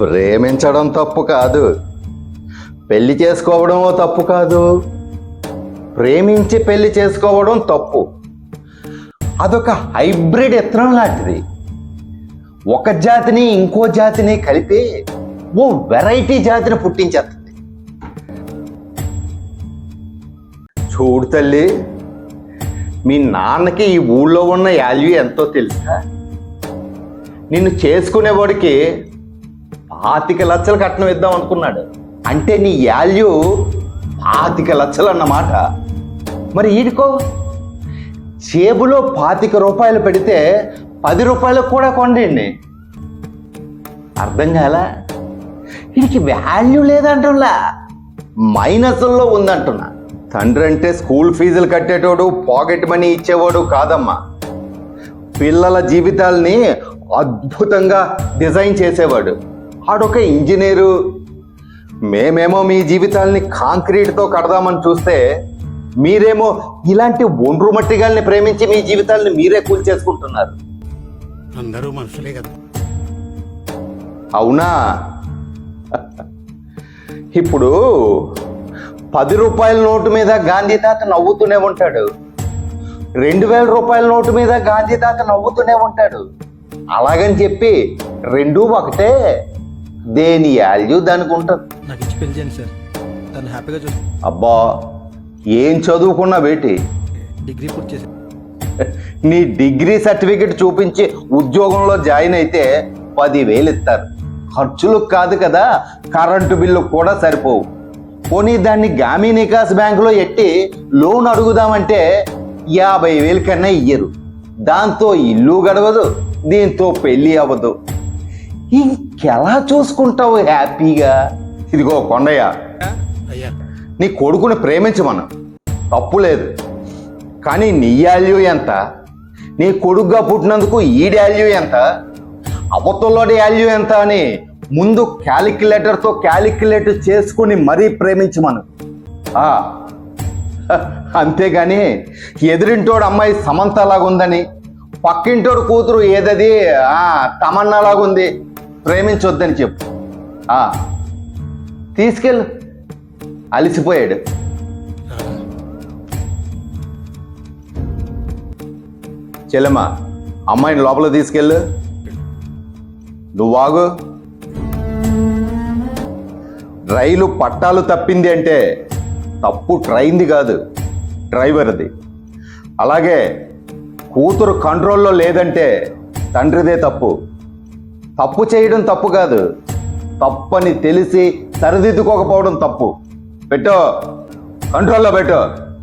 ప్రేమించడం తప్పు కాదు. పెళ్ళి చేసుకోవడం తప్పు కాదు. ప్రేమించి పెళ్ళి చేసుకోవడం తప్పు. అదొక హైబ్రిడ్ ఇత్తనం లాంటిది. ఒక జాతిని ఇంకో జాతిని కలిపి ఓ వెరైటీ జాతిని పుట్టించేస్తుంది. చూడు తల్లి మీ నాన్నకి ఈ ఊళ్ళో ఉన్న వాల్యూ ఎంతో తెలుసా? నిన్ను చేసుకునేవాడికి పాతిక లచ్చలు కట్నం ఇద్దాం అనుకున్నాడు. అంటే నీ వాల్యూ పాతిక లక్షలు అన్నమాట. మరి ఈడుకో? జేబులో పాతిక రూపాయలు పెడితే పది రూపాయలకు కూడా కొండండి. అర్థం కాలా? వీడికి వాల్యూ లేదంటున్నా మైనస్లో ఉందంటున్నా. తండ్రి అంటే స్కూల్ ఫీజులు కట్టేటోడు పాకెట్ మనీ ఇచ్చేవాడు కాదమ్మా. పిల్లల జీవితాల్ని అద్భుతంగా డిజైన్ చేసేవాడు. ఆడొక ఇంజనీరు. మేమేమో మీ జీవితాల్ని కాంక్రీట్తో కడదామని చూస్తే మీరేమో ఇలాంటి ఒండ్రు మట్టిగాల్ని ప్రేమించి మీ జీవితాల్ని మీరే కూల్చేసుకుంటున్నారు అందరూ మనుషులే కదా. అవునా? ఇప్పుడు పది రూపాయల నోటు మీద గాంధీ తాత నవ్వుతూనే ఉంటాడు. రెండు వేల రూపాయల నోటు మీద గాంధీ తాత నవ్వుతూనే ఉంటాడు. అలాగని చెప్పి రెండూ ఒకటే. దేని వాల్యూ దానికి ఉంటుంది? నాకు ఇచ్చి పెళ్ళి చేయండి సార్. తను హ్యాపీగా చూసి అబ్బా ఏం చదువుకున్నా బేటి డిగ్రీ పూర్తి చేశాను నీ డిగ్రీ సర్టిఫికెట్ చూపించి ఉద్యోగంలో జాయిన్ అయితే పదివేలు ఇస్తారు. ఖర్చులకు కాదు కదా కరెంటు బిల్లు కూడా సరిపోవు. పోనీ దాన్ని గామీ నికాస్ బ్యాంకులో ఎట్టి లోన్ అడుగుదామంటే యాభై వేలు కన్నా ఇయ్యరు. దాంతో ఇల్లు గడవదు దీంతో పెళ్ళి అవ్వదు. ఇంకెలా చూసుకుంటావు హ్యాపీగా? ఇదిగో కొండయ్య. అయ్యా. నీ కొడుకుని ప్రేమించమను. తప్పు లేదు. కానీ నీ వాల్యూ ఎంత? నీ కొడుకుగా పుట్టినందుకు ఈ వాల్యూ ఎంత? అవతలోడి వాల్యూ ఎంత అని ముందు క్యాలిక్యులేటర్తో క్యాలిక్యులేట్ చేసుకుని మరీ ప్రేమించమను. అంతేగాని ఎదురింటోడు అమ్మాయి సమంత లాగుందని పక్కింటోడు కూతురు ఏదది? ఆ, తమన్నా లాగుంది ప్రేమించొద్దని చెప్పు. ఆ, తీసుకెళ్ళు. అలిసిపోయాడు. చెల్లెమ్మ అమ్మాయిని లోపల తీసుకెళ్ళు. నువ్వు రైలు పట్టాలు తప్పింది అంటే తప్పు ట్రైన్ది కాదు డ్రైవర్ది. అలాగే కూతురు కంట్రోల్లో లేదంటే తండ్రిదే తప్పు. తప్పు చేయడం తప్పు కాదు. తప్పని తెలిసి సరిదిద్దుకోకపోవడం తప్పు. పెట్టో. కంట్రోల్లో పెట్టో.